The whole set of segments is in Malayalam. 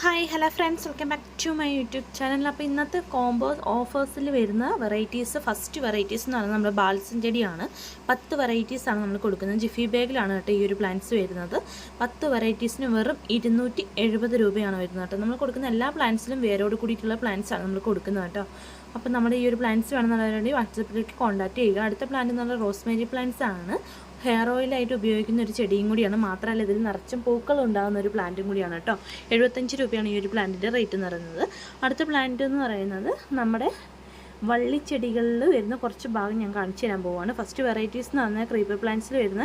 Hi hello friends welcome back to my YouTube channel അപ്പോൾ ഇന്നത്തെ കോംബോ ഓഫേഴ്സിൽ വരുന്ന വെറൈറ്റീസ് ഫസ്റ്റ് വെറൈറ്റീസ് എന്ന് പറയുന്നത് നമ്മുടെ ബാൽസൻ ചെടിയാണ്. പത്ത് വെറൈറ്റീസാണ് നമ്മൾ കൊടുക്കുന്നത്. ജിഫി ബാഗിലാണ് കേട്ടോ ഈ ഒരു പ്ലാന്റ്സ് വരുന്നത്. പത്ത് വെറൈറ്റീസിന് വെറും ഇരുന്നൂറ്റി എഴുപത് രൂപയാണ് വരുന്നത് കേട്ടോ. നമ്മൾ കൊടുക്കുന്ന എല്ലാ പ്ലാന്റ്സിലും വേരോട് കൂടിയിട്ടുള്ള പ്ലാന്റ്സാണ് നമ്മൾ കൊടുക്കുന്നത് കേട്ടോ. അപ്പോൾ നമ്മുടെ ഈ ഒരു പ്ലാന്റ്സ് വേണമെന്നുള്ളവരുണ്ടെങ്കിൽ വാട്സപ്പിലേക്ക് കോൺടാക്ട് ചെയ്യുക. അടുത്ത പ്ലാന്റ് എന്ന് പറഞ്ഞാൽ റോസ്മേരി പ്ലാന്റ്സ് ആണ്. ഹെയർ ഓയിലായിട്ട് ഉപയോഗിക്കുന്ന ഒരു ചെടിയും കൂടിയാണ്. മാത്രമല്ല ഇതിൽ നിറച്ചും പൂക്കൾ ഉണ്ടാകുന്ന ഒരു പ്ലാന്റും കൂടിയാണ് കേട്ടോ. എഴുപത്തഞ്ച് രൂപയാണ് ഈ ഒരു പ്ലാന്റിന്റെ റേറ്റ് എന്ന് പറയുന്നത്. അടുത്ത പ്ലാന്റ് എന്ന് പറയുന്നത് നമ്മുടെ വള്ളിച്ചെടികളിൽ വരുന്ന കുറച്ച് ഭാഗം ഞാൻ കാണിച്ചു തരാൻ പോവുകയാണ് ഫസ്റ്റ് വെറൈറ്റീസ് എന്ന് പറഞ്ഞാൽ ക്രീപ്പർ പ്ലാന്റ്സിൽ വരുന്ന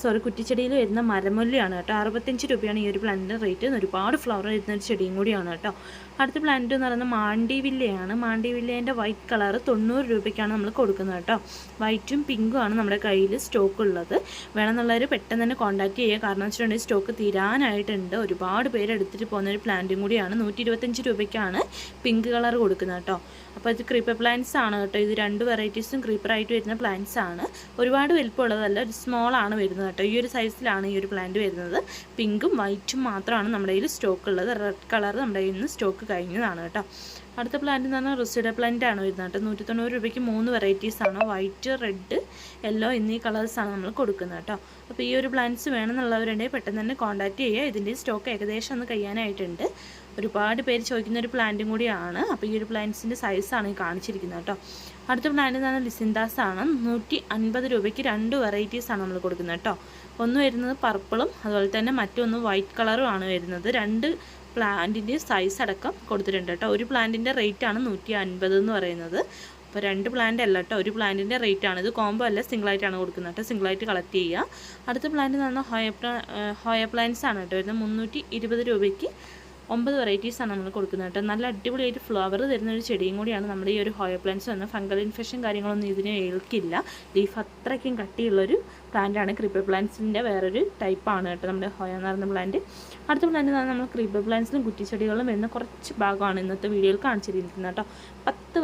സോറി കുറ്റിച്ചെടിയിൽ വരുന്ന മരമുല്ലയാണ് കേട്ടോ. അറുപത്തഞ്ച് രൂപയാണ് ഈ ഒരു പ്ലാന്റിന്റെ റേറ്റ് ഒരുപാട് ഫ്ലവർ വരുന്ന ഒരു ചെടിയും കൂടിയാണ് കേട്ടോ. അടുത്ത പ്ലാന്റ് എന്ന് പറയുന്നത് മാണ്ടിവില്ലയാണ് മാണ്ടിവില്ലേന്റെ വൈറ്റ് കളർ തൊണ്ണൂറ് രൂപയ്ക്കാണ് നമ്മൾ കൊടുക്കുന്നത് കേട്ടോ. വൈറ്റും പിങ്കും ആണ് നമ്മുടെ കയ്യിൽ സ്റ്റോക്ക് ഉള്ളത്. വേണമെന്നുള്ളവർ പെട്ടെന്ന് തന്നെ കോൺടാക്ട് ചെയ്യുക. കാരണം വെച്ചിട്ടുണ്ടെങ്കിൽ സ്റ്റോക്ക് തീരാനായിട്ടുണ്ട്. ഒരുപാട് പേര് എടുത്തിട്ട് പോകുന്ന ഒരു പ്ലാന്റും കൂടിയാണ്. നൂറ്റി രൂപയ്ക്കാണ് പിങ്ക് കളർ കൊടുക്കുന്നത് കേട്ടോ. അപ്പോൾ ഇത് ക്രീപ്പർ പ്ലാന്റ്സ് ആണ് കേട്ടോ. ഇത് രണ്ട് വെറൈറ്റീസും ക്രീപ്പറായിട്ട് വരുന്ന പ്ലാന്റ്സ് ആണ്. ഒരുപാട് വലിപ്പമുള്ളതല്ല ഒരു സ്മോൾ ആണ് വരുന്നത് കേട്ടോ. ഈ ഒരു സൈസിലാണ് ഈ ഒരു പ്ലാന്റ് വരുന്നത്. പിങ്കും വൈറ്റും മാത്രമാണ് നമ്മുടെ കയ്യിൽ സ്റ്റോക്ക് ഉള്ളത്. റെഡ് കളർ നമ്മുടെ കയ്യിൽ നിന്ന് സ്റ്റോക്ക് കഴിഞ്ഞതാണ് കേട്ടോ. അടുത്ത പ്ലാന്റ് എന്ന് പറഞ്ഞാൽ റിസിഡ പ്ലാന്റ് ആണ് വരുന്നത് കേട്ടോ. നൂറ്റി തൊണ്ണൂറ് രൂപയ്ക്ക് മൂന്ന് വെറൈറ്റീസ് ആണ്. വൈറ്റ് റെഡ് യെല്ലോ എന്നീ കളേഴ്സാണ് നമ്മൾ കൊടുക്കുന്നത് കേട്ടോ. അപ്പോൾ ഈ ഒരു പ്ലാന്റ്സ് വേണമെന്നുള്ളവരുണ്ടെങ്കിൽ പെട്ടെന്ന് തന്നെ കോൺടാക്റ്റ് ചെയ്യുക. ഇതിന്റെ സ്റ്റോക്ക് ഏകദേശം ഒന്ന് കഴിയാനായിട്ടുണ്ട്. ഒരുപാട് പേര് ചോദിക്കുന്ന ഒരു പ്ലാന്റും കൂടിയാണ്. അപ്പോൾ ഈ ഒരു പ്ലാന്റ്സിന്റെ സൈസാണ് ഈ കാണിച്ചിരിക്കുന്നത് കേട്ടോ. അടുത്ത പ്ലാന്റ് എന്ന് പറഞ്ഞാൽ ലിസിൻഡാസ് ആണ്. നൂറ്റി അൻപത് രൂപയ്ക്ക് രണ്ട് വെറൈറ്റീസ് ആണ് നമ്മൾ കൊടുക്കുന്നത് കേട്ടോ. ഒന്ന് വരുന്നത് പർപ്പിളും അതുപോലെ തന്നെ മറ്റൊന്ന് വൈറ്റ് കളറും ആണ് വരുന്നത്. രണ്ട് പ്ലാന്റിന്റെ സൈസ് അടക്കം കൊടുത്തിട്ടുണ്ട് കേട്ടോ. ഒരു പ്ലാന്റിന്റെ റേറ്റാണ് നൂറ്റി അൻപത് എന്ന് പറയുന്നത്. അപ്പോൾ രണ്ട് പ്ലാന്റ് അല്ല കേട്ടോ. ഒരു പ്ലാന്റിന്റെ റേറ്റ് ആണ്. ഇത് കോംബോ അല്ല സിംഗിളായിട്ടാണ് കൊടുക്കുന്നത് കേട്ടോ. സിംഗിളായിട്ട് കളക്ട് ചെയ്യുക. അടുത്ത പ്ലാന്റ് എന്ന് പറഞ്ഞാൽ ഹോയ ഹോയ പ്ലാന്റ്സ് ആണ് കേട്ടോ വരുന്നത്. മുന്നൂറ്റി ഇരുപത് രൂപയ്ക്ക് ഒമ്പത് ആണ് നമ്മൾ കൊടുക്കുന്നത് കേട്ടോ. നല്ല അടിപൊളിയായിട്ട് ഫ്ലവർ തരുന്ന ഒരു ചെടിയും കൂടിയാണ് നമ്മുടെ ഈ ഒരു ഹോയ പ്ലാന്റ്സ് വന്ന് ഫംഗൽ ഇൻഫെക്ഷൻ കാര്യങ്ങളൊന്നും ഇതിന് ഏൽക്കില്ല. ലീഫ് അത്രയ്ക്കും കട്ടിയുള്ളൊരു പ്ലാന്റാണ് ക്രീപ്പർ പ്ലാന്റ്സിന്റെ വേറൊരു ടൈപ്പാണ് കേട്ടോ നമ്മുടെ ഹോയ എന്ന് പറയുന്ന പ്ലാന്റ് അടുത്ത പ്ലാന്റ് നമ്മൾ ക്രീപ്പർ പ്ലാന്റ്സിലും കുറ്റിച്ചെടികളിലും വരുന്ന കുറച്ച് ഭാഗമാണ് ഇന്നത്തെ വീഡിയോയിൽ കാണിച്ചിരിക്കുന്നത് കേട്ടോ. പത്ത്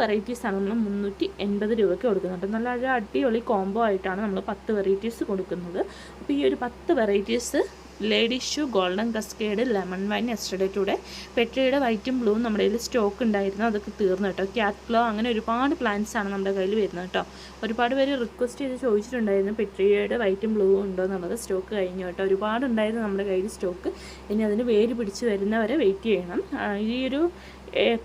ആണ് നമ്മൾ മുന്നൂറ്റി എൺപത് രൂപയ്ക്ക് കൊടുക്കുന്നത് നല്ല ഒരു അടിപൊളി കോംബോ ആയിട്ടാണ് നമ്മൾ പത്ത് വെറൈറ്റീസ് കൊടുക്കുന്നത്. അപ്പോൾ ഈ ഒരു പത്ത് varieties lady shoe golden cascade lemon wine എസ്റ്റഡേ today. പെട്രിയുടെ വൈറ്റും ബ്ലൂവും നമ്മുടെ കയ്യിൽ സ്റ്റോക്ക് ഉണ്ടായിരുന്നു. അതൊക്കെ തീർന്നു കേട്ടോ. ക്യാറ്റ് ഫ്ലോ അങ്ങനെ ഒരുപാട് പ്ലാന്റ്സ് ആണ് നമ്മുടെ കയ്യിൽ വരുന്നത് കേട്ടോ. ഒരുപാട് പേര് റിക്വസ്റ്റ് ചെയ്ത് ചോദിച്ചിട്ടുണ്ടായിരുന്നു പെട്രിയുടെ വൈറ്റും ബ്ലൂവും ഉണ്ടോ എന്നുള്ളത്. സ്റ്റോക്ക് കഴിഞ്ഞു കേട്ടോ. ഒരുപാട് ഉണ്ടായിരുന്നു നമ്മുടെ കയ്യിൽ സ്റ്റോക്ക് ഇനി അതിന് വേര് പിടിച്ച് വരുന്നവരെ വെയിറ്റ് ചെയ്യണം. ഈ ഒരു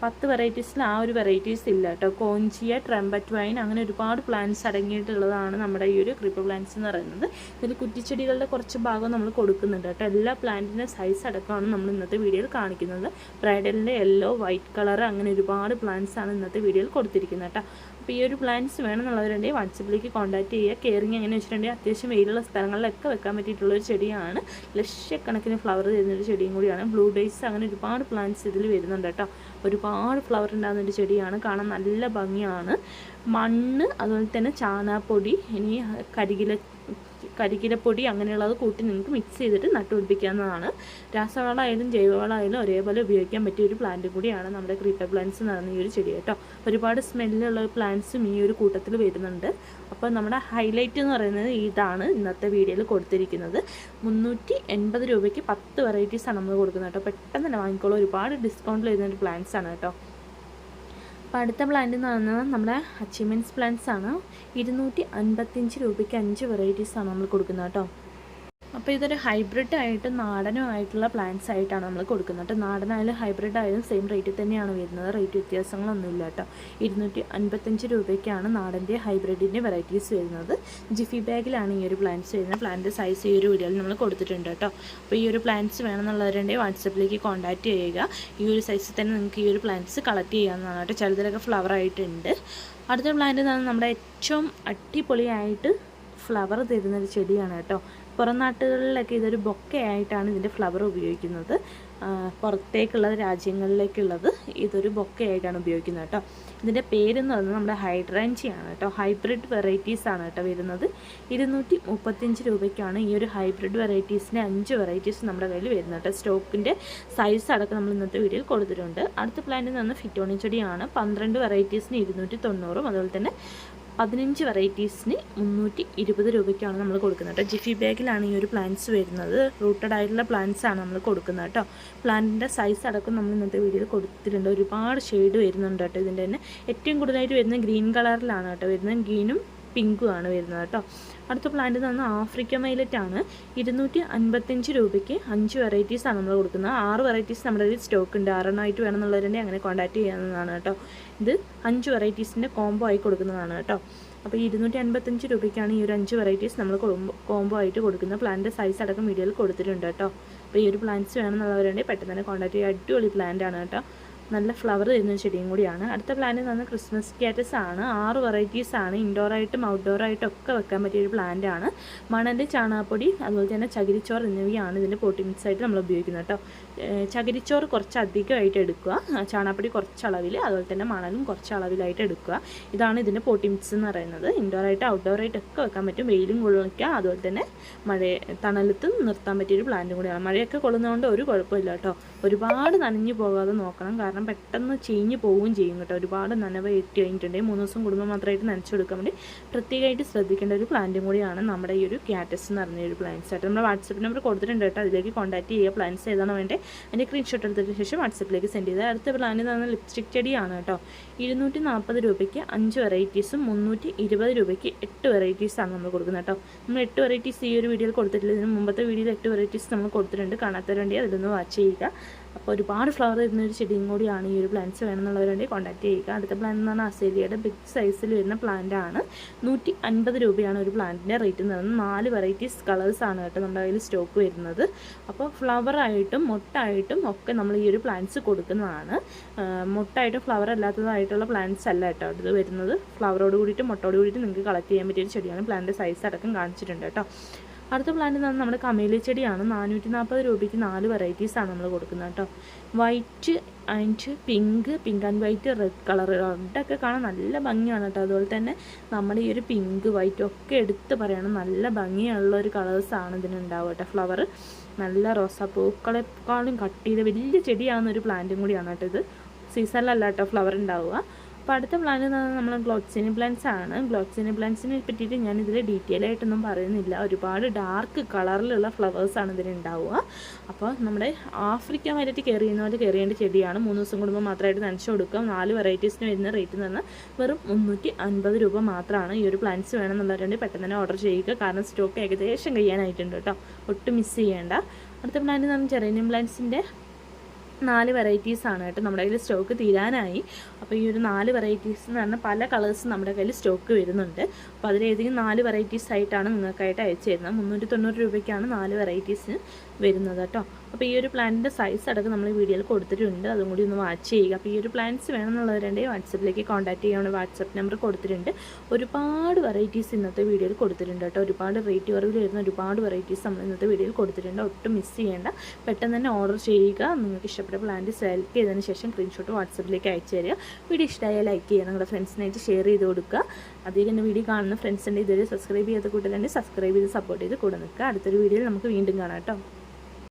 പത്ത് വെറൈറ്റീസിൽ ആ ഒരു വെറൈറ്റീസ് ഇല്ല കേട്ടോ. കോഞ്ചിയ ട്രംബറ്റ് വൈൻ അങ്ങനെ ഒരുപാട് പ്ലാന്റ്സ് അടങ്ങിയിട്ടുള്ളതാണ് നമ്മുടെ ഈ ഒരു ക്രിപ്പ് പ്ലാന്റ്സ് എന്ന് പറയുന്നത്. ഇതിൽ കുറ്റിച്ചെടികളുടെ കുറച്ച് ഭാഗം നമ്മൾ കൊടുക്കുന്നുണ്ട് കേട്ടോ. എല്ലാ പ്ലാന്റിന്റെ സൈസ് അടക്കമാണ് നമ്മൾ ഇന്നത്തെ വീഡിയോയിൽ കാണിക്കുന്നത്. ബ്രൈഡലിന്റെ യെല്ലോ വൈറ്റ് കളർ അങ്ങനെ ഒരുപാട് പ്ലാന്റ്സ് ആണ് ഇന്നത്തെ വീഡിയോയിൽ കൊടുത്തിരിക്കുന്നത് കേട്ടോ. അപ്പോൾ ഈ ഒരു പ്ലാന്റ്സ് വേണമെന്നുള്ളവരുണ്ടെങ്കിൽ വാട്സപ്പിലേക്ക് കോൺടാക്ട് ചെയ്യുക. കെയറിങ് എങ്ങനെ വെച്ചിട്ടുണ്ടെങ്കിൽ അത്യാവശ്യം വെയിലുള്ള സ്ഥലങ്ങളിലൊക്കെ വെക്കാൻ പറ്റിയിട്ടുള്ള ഒരു ചെടിയാണ്. ലക്ഷക്കണക്കിന് ഫ്ലവർ തരുന്ന ഒരു ചെടിയും കൂടിയാണ്. ബ്ലൂ ഡേയ്സ് അങ്ങനെ ഒരുപാട് പ്ലാന്റ്സ് ഇതിൽ വരുന്നുണ്ട് കേട്ടോ. ഒരുപാട് ഫ്ലവർ ഉണ്ടാകുന്ന ഒരു ചെടിയാണ്. കാണാൻ നല്ല ഭംഗിയാണ്. മണ്ണ് അതുപോലെ തന്നെ ചാണാപ്പൊടി ഇനി കരികില കരികിലപ്പൊടി അങ്ങനെയുള്ളത് കൂട്ടി നിങ്ങൾക്ക് മിക്സ് ചെയ്തിട്ട് നട്ടുപിടിപ്പിക്കാവുന്നതാണ്. രാസവളമായാലും ജൈവവളമായാലും ഒരേപോലെ ഉപയോഗിക്കാൻ പറ്റിയ ഒരു പ്ലാന്റ് കൂടിയാണ് നമ്മുടെ ക്രീപ്പർ പ്ലാന്റ്സ് എന്ന് പറയുന്ന ഈ ഒരു ചെടി കേട്ടോ. ഒരുപാട് സ്മെല്ലുള്ള പ്ലാന്റ്സും ഈ ഒരു കൂട്ടത്തിൽ വരുന്നുണ്ട്. അപ്പോൾ നമ്മുടെ ഹൈലൈറ്റ് എന്ന് പറയുന്നത് ഇതാണ് ഇന്നത്തെ വീഡിയോയിൽ കൊടുത്തിരിക്കുന്നത്. മുന്നൂറ്റി എൺപത് രൂപയ്ക്ക് പത്ത് വെറൈറ്റീസാണ് നമ്മൾ കൊടുക്കുന്നത് കേട്ടോ. പെട്ടെന്ന് തന്നെ വാങ്ങിക്കോളൂ. ഒരുപാട് ഡിസ്കൗണ്ട് വരുന്ന ഒരു പ്ലാന്റ്സാണ് കേട്ടോ. അപ്പോൾ അടുത്ത പ്ലാന്റ് എന്ന് പറയുന്നത് നമ്മുടെ അച്ചീവ്മെന്റ്സ് പ്ലാന്റ്സ് ആണ്. ഇരുന്നൂറ്റി അൻപത്തഞ്ച് രൂപയ്ക്ക് അഞ്ച് വെറൈറ്റീസാണ് നമ്മൾ കൊടുക്കുന്നത് കേട്ടോ. അപ്പോൾ ഇതൊരു ഹൈബ്രിഡ് ആയിട്ട് നാടനും ആയിട്ടുള്ള പ്ലാന്റ്സ് ആയിട്ടാണ് നമ്മൾ കൊടുക്കുന്നത്. കേട്ടോ നാടനായാലും ഹൈബ്രിഡ് ആയാലും സെയിം റേറ്റിൽ തന്നെയാണ് വരുന്നത്. റേറ്റ് വ്യത്യാസങ്ങളൊന്നുമില്ല കേട്ടോ ഇരുന്നൂറ്റി അൻപത്തഞ്ച് രൂപയ്ക്കാണ് നാടന്റെ ഹൈബ്രിഡിന്റെ വെറൈറ്റീസ് വരുന്നത്. ജിഫി ബാഗിലാണ് ഈ ഒരു പ്ലാന്റ്സ് വരുന്നത്. പ്ലാന്റ് സൈസ് ഈ ഒരു വീഡിയോയിൽ നമ്മൾ കൊടുത്തിട്ടുണ്ട് കേട്ടോ അപ്പോൾ ഈ ഒരു പ്ലാന്റ്സ് വേണമെന്നുള്ളവരുണ്ടെങ്കിൽ വാട്സപ്പിലേക്ക് കോൺടാക്റ്റ് ചെയ്യുക. ഈ ഒരു സൈസിൽ തന്നെ നിങ്ങൾക്ക് ഈ ഒരു പ്ലാന്റ്സ് കളക്ട് ചെയ്യാവുന്നതാണ് കേട്ടോ ചിലതിലൊക്കെ ഫ്ലവർ ആയിട്ടുണ്ട്. അടുത്ത പ്ലാന്റ് നമ്മുടെ ഏറ്റവും അടിപൊളിയായിട്ട് ഫ്ലവർ തരുന്നൊരു ചെടിയാണ് കേട്ടോ പുറം നാട്ടുകളിലൊക്കെ ഇതൊരു ബൊക്കയായിട്ടാണ് ഇതിന്റെ ഫ്ലവർ ഉപയോഗിക്കുന്നത്. പുറത്തേക്കുള്ള രാജ്യങ്ങളിലേക്കുള്ളത് ഇതൊരു ബൊക്കയായിട്ടാണ് ഉപയോഗിക്കുന്നത് കേട്ടോ. ഇതിന്റെ പേരെന്ന് പറയുന്നത് നമ്മുടെ ഹൈഡ്രാൻജിയാണ് കേട്ടോ. ഹൈബ്രിഡ് വെറൈറ്റീസ് ആണ് കേട്ടോ വരുന്നത്. ഇരുന്നൂറ്റി മുപ്പത്തിയഞ്ച് രൂപയ്ക്കാണ് ഈ ഒരു ഹൈബ്രിഡ് വെറൈറ്റീസിന്റെ അഞ്ച് വെറൈറ്റീസ് നമ്മുടെ കയ്യിൽ വരുന്നത് കേട്ടോ. സ്റ്റോക്കിന്റെ സൈസ് അടക്കം നമ്മൾ ഇന്നത്തെ വീഡിയോയിൽ കൊടുത്തിട്ടുണ്ട്. അടുത്ത പ്ലാന്റിൽ നിന്ന് ഫിറ്റോണി ചെടിയാണ്. പന്ത്രണ്ട് വെറൈറ്റീസിന് ഇരുന്നൂറ്റി തൊണ്ണൂറും അതുപോലെ തന്നെ പതിനഞ്ച് വെറൈറ്റീസിന് മുന്നൂറ്റി ഇരുപത് രൂപയ്ക്കാണ് നമ്മൾ കൊടുക്കുന്നത് കേട്ടോ. ജിഫി ബാഗിലാണ് ഈ ഒരു പ്ലാന്റ്സ് വരുന്നത്. റൂട്ടഡ് ആയിട്ടുള്ള പ്ലാന്റ്സ് ആണ് നമ്മൾ കൊടുക്കുന്നത് കേട്ടോ. പ്ലാന്റിന്റെ സൈസ് അടക്കം നമ്മൾ ഇന്നത്തെ വീഡിയോയിൽ കൊടുത്തിട്ടുണ്ട്. ഒരുപാട് ഷെയ്ഡ് വരുന്നുണ്ട് കേട്ടോ ഇതിന്റെ തന്നെ. ഏറ്റവും കൂടുതലായിട്ട് വരുന്നത് ഗ്രീൻ കളറിലാണ് കേട്ടോ. വരുന്നത് ഗ്രീനും പിങ്കും ആണ് വരുന്നത് കേട്ടോ. അടുത്ത പ്ലാന്റ് തന്നെ ആഫ്രിക്ക മൈലറ്റ് ആണ്. ഇരുന്നൂറ്റി അൻപത്തഞ്ച് രൂപയ്ക്ക് അഞ്ച് വെറൈറ്റീസ് ആണ് നമ്മൾ കൊടുക്കുന്നത്. ആറ് വെറൈറ്റീസ് നമ്മുടെ കയ്യിൽ സ്റ്റോക്ക് ഉണ്ട്. ആറെണ്ണമായിട്ട് വേണമെന്നുള്ളവരുണ്ടെങ്കിൽ അങ്ങനെ കോൺടാക്ട് ചെയ്യാവുന്നതാണ് കേട്ടോ. ഇത് അഞ്ച് വെറൈറ്റീസിന്റെ കോംബോ ആയി കൊടുക്കുന്നതാണ് കേട്ടോ. അപ്പോൾ ഇരുന്നൂറ്റി അൻപത്തഞ്ച് രൂപയ്ക്കാണ് ഈ ഒരു അഞ്ച് വെറൈറ്റീസ് നമ്മൾ കോംബോ ആയിട്ട് കൊടുക്കുന്നത്. പ്ലാന്റ് സൈസ് അടക്കം വീഡിയോയിൽ കൊടുത്തിട്ടുണ്ട് കേട്ടോ. അപ്പോൾ ഈ ഒരു പ്ലാന്റ്സ് വേണമെന്നുള്ളവരുണ്ടെങ്കിൽ പെട്ടെന്ന് തന്നെ കോൺടാക്ട് ചെയ്യുക അടിപൊളി പ്ലാന്റ് ആണ് കേട്ടോ. നല്ല ഫ്ലവർ തരുന്ന ചെടിയും കൂടിയാണ്. അടുത്ത പ്ലാന്റ് പറഞ്ഞാൽ ക്രിസ്മസ് കാറ്റസ് ആണ്. ആറ് വെറൈറ്റീസ് ആണ്. ഇൻഡോറായിട്ടും ഔട്ട്ഡോറായിട്ടും ഒക്കെ വെക്കാൻ പറ്റിയ ഒരു പ്ലാന്റ് ആണ്. മണൽ ചാണകപ്പൊടി അതുപോലെ തന്നെ ചകിരിച്ചോറ് എന്നിവയാണ് ഇതിന്റെ പോട്ടി മിക്സ് ആയിട്ട് നമ്മൾ ഉപയോഗിക്കുന്നത് കേട്ടോ. ചകിരിച്ചോറ് കുറച്ച് അധികമായിട്ട് എടുക്കുക. ചാണകപ്പൊടി കുറച്ച് അളവിൽ അതുപോലെ തന്നെ മണലും കുറച്ച് അളവിലായിട്ട് എടുക്കുക. ഇതാണ് ഇതിന്റെ പോട്ടി മിക്സ് എന്ന് പറയുന്നത്. ഇൻഡോറായിട്ട് ഔട്ട്ഡോറായിട്ട് ഒക്കെ വെക്കാൻ പറ്റും. വെയിലും കൊള്ളിക്കുക അതുപോലെ തന്നെ മഴ തണലത്തും നിർത്താൻ പറ്റിയൊരു പ്ലാന്റും കൂടിയാണ്. മഴയൊക്കെ കൊള്ളുന്നതുകൊണ്ട് ഒരു കുഴപ്പമില്ല കേട്ടോ. ഒരുപാട് നനഞ്ഞു പോകാതെ നോക്കണം. കാരണം പെട്ടെന്ന് ചീഞ്ഞ് പോവുകയും ചെയ്യും കേട്ടോ. ഒരുപാട് നനവ് എത്തി കഴിഞ്ഞിട്ടുണ്ടെങ്കിൽ മൂന്ന് ദിവസം കുടുംബം മാത്രമായിട്ട് നനച്ചു കൊടുക്കാൻ വേണ്ടി പ്രത്യേകമായിട്ട് ശ്രദ്ധിക്കേണ്ട ഒരു പ്ലാന്റും കൂടിയാണ് നമ്മുടെ ഈ ഒരു ക്യാറ്റസ് എന്ന് പറഞ്ഞ ഒരു പ്ലാന്റ്സ് ആയിട്ട്. നമ്മുടെ വാട്സപ്പ് നമ്പർ കൊടുത്തിട്ടുണ്ട് കേട്ടോ. അതിലേക്ക് കോൺടാക്ട് ചെയ്യുക. പ്ലാന്റ്സ് ഏതാണ് വേണ്ടത്? അതിന്റെ സ്ക്രീൻഷോട്ട് എടുത്തതിന് ശേഷം വാട്സപ്പിലേക്ക് സെൻഡ് ചെയ്ത് അടുത്ത പ്ലാന്റ് പറഞ്ഞാൽ ലിപ്സ്റ്റിക് ചെടിയാണ് കേട്ടോ. ഇരുന്നൂറ്റി നാൽപ്പത് രൂപയ്ക്ക് അഞ്ച് വെറൈറ്റീസും മുന്നൂറ്റി ഇരുപത് രൂപയ്ക്ക് എട്ട് വെറൈറ്റീസാണ് നമ്മൾ കൊടുക്കുന്നത് കേട്ടോ. നമ്മൾ എട്ട് വെറൈറ്റീസ് ഈ ഒരു വീഡിയോയിൽ കൊടുത്തിട്ടില്ല. ഇതിന് മുമ്പത്തെ വീഡിയോയിൽ എട്ട് വെറൈറ്റീസ് നമ്മൾ കൊടുത്തിട്ടുണ്ട്. കാണാത്തവരുണ്ടെങ്കിൽ അതിലൊന്ന് വാച്ച് ചെയ്യുക. അപ്പോൾ ഒരുപാട് ഫ്ലവർ വരുന്ന ഒരു ചെടിയും കൂടിയാണ് ഈ ഒരു പ്ലാന്റ്സ് വേണമെന്നുള്ളവരുണ്ടെങ്കിൽ കോൺടാക്ട് ചെയ്യുക. അടുത്ത പ്ലാന്റ് എന്ന് പറഞ്ഞാൽ അസേലിയയുടെ ബിഗ് സൈസിൽ വരുന്ന പ്ലാന്റ് ആണ്. നൂറ്റി അൻപത് രൂപയാണ് ഒരു പ്ലാന്റിന്റെ റേറ്റ് എന്ന് പറയുന്നത്. നാല് വെറൈറ്റീസ് കളേഴ്സ് ആണ് കേട്ടോ നമ്മുടെ കയ്യിൽ സ്റ്റോക്ക് വരുന്നത്. അപ്പോൾ ഫ്ലവറായിട്ടും മൊട്ടായിട്ടും ഒക്കെ നമ്മൾ ഈ ഒരു പ്ലാന്റ്സ് കൊടുക്കുന്നതാണ്. മുട്ടായിട്ടും ഫ്ലവർ അല്ലാത്തതായിട്ടുള്ള പ്ലാന്റ്സ് അല്ല കേട്ടോ ഇത് വരുന്നത്. ഫ്ലവറോട് കൂടിയിട്ട് മൊട്ടോട് കൂടിയിട്ട് നിങ്ങൾക്ക് കളക്ട് ചെയ്യാൻ പറ്റിയ ഒരു ചെടിയാണ്. പ്ലാന്റ് സൈസ് അടക്കം കാണിച്ചിട്ടുണ്ട് കേട്ടോ. അടുത്ത പ്ലാന്റ് പറഞ്ഞാൽ നമ്മുടെ കമേലി ചെടിയാണ്. നാനൂറ്റി നാൽപ്പത് രൂപയ്ക്ക് നാല് വെറൈറ്റീസാണ് നമ്മൾ കൊടുക്കുന്നത് കേട്ടോ. White and pink pink and white red colour റെഡൊക്കെ കാണാൻ നല്ല ഭംഗിയാണ് കേട്ടോ. അതുപോലെ തന്നെ നമ്മുടെ ഈ ഒരു പിങ്ക് വൈറ്റ് ഒക്കെ എടുത്ത് പറയണം. നല്ല ഭംഗിയുള്ള ഒരു കളേഴ്സാണ് ഇതിനുണ്ടാവുക കേട്ടോ ഫ്ലവർ നല്ല റോസാപ്പൂക്കളെക്കാളും കട്ട് ചെയ്ത് വലിയ ചെടിയാവുന്ന ഒരു പ്ലാന്റും കൂടിയാണ് കേട്ടോ ഇത്. സീസണിലല്ല കേട്ടോ ഫ്ലവർ ഉണ്ടാവുക. അപ്പോൾ അടുത്ത പ്ലാന്റ് എന്ന് പറഞ്ഞാൽ നമ്മൾ ഗ്ലോക്സിനി പ്ലാൻസ് ആണ്. ഗ്ലോക്സിനി പ്ലാൻസിനെ പറ്റിയിട്ട് ഞാൻ ഇതിൽ ഡീറ്റെയിൽ ആയിട്ടൊന്നും പറയുന്നില്ല. ഒരുപാട് ഡാർക്ക് കളറിലുള്ള ഫ്ലവേഴ്സാണ് ഇതിലുണ്ടാവുക. അപ്പോൾ നമ്മുടെ ആഫ്രിക്ക പോലെ കെയർ ചെയ്യേണ്ട ചെടിയാണ്. മൂന്ന് ദിവസം കൂടുമ്പോൾ മാത്രമായിട്ട് നനച്ചു കൊടുക്കുക. നാല് വെറൈറ്റീസിന് വരുന്ന റേറ്റ് എന്ന് വെറും മുന്നൂറ്റി അൻപത് രൂപ മാത്രമാണ് ഈ ഒരു പ്ലാന്റ്സ് വേണമെന്നുള്ളവരുണ്ട്. പെട്ടെന്ന് തന്നെ ഓർഡർ ചെയ്യുക. കാരണം സ്റ്റോക്ക് ഏകദേശം കഴിയാനായിട്ടുണ്ട് കേട്ടോ. ഒട്ടും മിസ് ചെയ്യേണ്ട. അടുത്ത എന്ന് പറഞ്ഞാൽ ചെറേനിയം പ്ലാന്റ്സിന്റെ നാല് വെറൈറ്റീസ് ആണ് കേട്ടോ നമ്മുടെ കയ്യിൽ സ്റ്റോക്ക് തീരാനായി. അപ്പോൾ ഈ ഒരു നാല് വെറൈറ്റീസ് എന്ന് പറഞ്ഞാൽ പല കളേഴ്സ് നമ്മുടെ കയ്യിൽ സ്റ്റോക്ക് വരുന്നുണ്ട്. അപ്പോൾ അതിലേതെങ്കിലും നാല് വെറൈറ്റീസ് ആയിട്ടാണ് നിങ്ങൾക്കായിട്ട് അയച്ചു തരുന്നത്. മുന്നൂറ്റി തൊണ്ണൂറ് രൂപയ്ക്കാണ് നാല് വെറൈറ്റീസ് വരുന്നത് കേട്ടോ. അപ്പോൾ ഈ ഒരു പ്ലാന്റിന്റെ സൈസ് അടക്കം നമ്മൾ ഈ വീഡിയോയിൽ കൊടുത്തിട്ടുണ്ട്. അതും കൂടി ഒന്ന് വാച്ച് ചെയ്യുക. അപ്പോൾ ഈ ഒരു പ്ലാന്റ്സ് വേണമെന്നുള്ളവരുണ്ടെങ്കിൽ വാട്സപ്പിലേക്ക് കോൺടാക്ട് ചെയ്യാനുള്ള വാട്സപ്പ് നമ്പർ കൊടുത്തിട്ടുണ്ട്. ഒരുപാട് വെറൈറ്റീസ് ഇന്നത്തെ വീഡിയോയിൽ കൊടുത്തിട്ടുണ്ട് കേട്ടോ. ഒരുപാട് റേറ്റ് കുറവിൽ വരുന്ന ഒരുപാട് വെറൈറ്റീസ് നമ്മൾ ഇന്നത്തെ വീഡിയോയിൽ കൊടുത്തിട്ടുണ്ട്. ഒട്ടും മിസ് ചെയ്യേണ്ട. പെട്ടെന്ന് തന്നെ ഓർഡർ ചെയ്യുക. നിങ്ങൾക്ക് ഇഷ്ടപ്പെട്ട പ്ലാന്റ് സെലക്ട് ചെയ്തതിന് ശേഷം സ്ക്രീൻഷോട്ട് വാട്സപ്പിലേക്ക് അയച്ചു തരിക. വീഡിയോ ഇഷ്ടമായ ലൈക്ക് ചെയ്യുക. നിങ്ങളുടെ ഫ്രണ്ട്സിനായിട്ട് ഷെയർ ചെയ്ത് കൊടുക്കുക. അധികം തന്നെ വീഡിയോ കാണുന്ന ഫ്രണ്ട്സിന്റെ ഇതുവരെ സബ്സ്ക്രൈബ് ചെയ്യാത്ത കൂട്ടരുണ്ടെങ്കിൽ സബ്സ്ക്രൈബ് ചെയ്ത് സപ്പോർട്ട് ചെയ്ത് കൂടെ നിൽക്കുക. അടുത്തൊരു വീഡിയോയിൽ നമുക്ക് വീണ്ടും കാണാം കേട്ടോ.